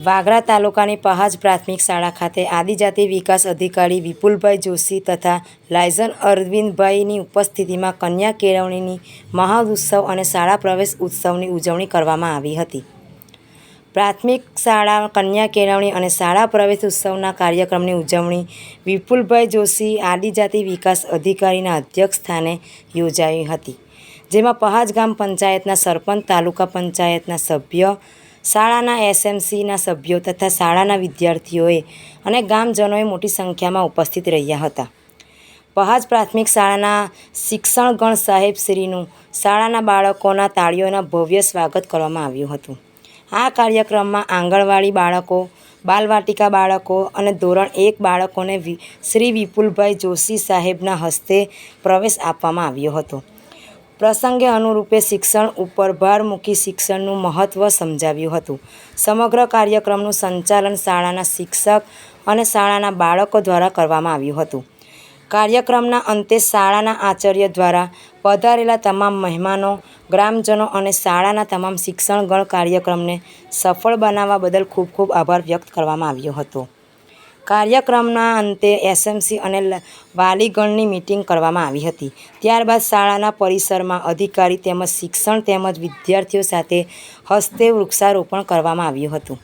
વાગરા તાલુકાની પહાજ પ્રાથમિક શાળા ખાતે આદિજાતિ વિકાસ અધિકારી વિપુલભાઈ જોશી તથા લાયઝન અરવિંદભાઈની ઉપસ્થિતિમાં કન્યા કેળવણીની મહાઉત્સવ અને શાળા પ્રવેશ ઉત્સવની ઉજવણી કરવામાં આવી હતી. પ્રાથમિક શાળા, કન્યા કેળવણી અને શાળા પ્રવેશ ઉત્સવના કાર્યક્રમની ઉજવણી વિપુલભાઈ જોશી આદિજાતિ વિકાસ અધિકારીના અધ્યક્ષ સ્થાને યોજાઈ હતી, જેમાં પહાજ ગામ પંચાયતના સરપંચ, તાલુકા પંચાયતના સભ્ય શાળાના એસએમસીના સભ્યો તથા શાળાના વિદ્યાર્થીઓએ અને ગામજનોએ મોટી સંખ્યામાં ઉપસ્થિત રહ્યા હતા. પહાજ પ્રાથમિક શાળાના શિક્ષણગણ સાહેબશ્રીનું શાળાના બાળકોના તાળીઓના ભવ્ય સ્વાગત કરવામાં આવ્યું હતું. આ કાર્યક્રમમાં આંગણવાડી બાળકો, બાલવાટિકા બાળકો અને ધોરણ એક બાળકોને શ્રી વિપુલભાઈ જોશી સાહેબના હસ્તે પ્રવેશ આપવામાં આવ્યો હતો. પ્રસંગે અનુરૂપે શિક્ષણ ઉપર ભાર મૂકી શિક્ષણનું મહત્ત્વ સમજાવ્યું હતું. સમગ્ર કાર્યક્રમનું સંચાલન શાળાના શિક્ષક અને શાળાના બાળકો દ્વારા કરવામાં આવ્યું હતું. કાર્યક્રમના અંતે શાળાના આચાર્ય દ્વારા પધારેલા તમામ મહેમાનો, ગ્રામજનો અને શાળાના તમામ શિક્ષણગણ કાર્યક્રમને સફળ બનાવવા બદલ ખૂબ ખૂબ આભાર વ્યક્ત કરવામાં આવ્યો હતો. કાર્યક્રમના અંતે એસએમસી અને વાલીગણની મિટિંગ કરવામાં આવી હતી. ત્યારબાદ શાળાના પરિસરમાં અધિકારી તેમજ શિક્ષણ તેમજ વિદ્યાર્થીઓ સાથે હસ્તે વૃક્ષારોપણ કરવામાં આવ્યું હતું.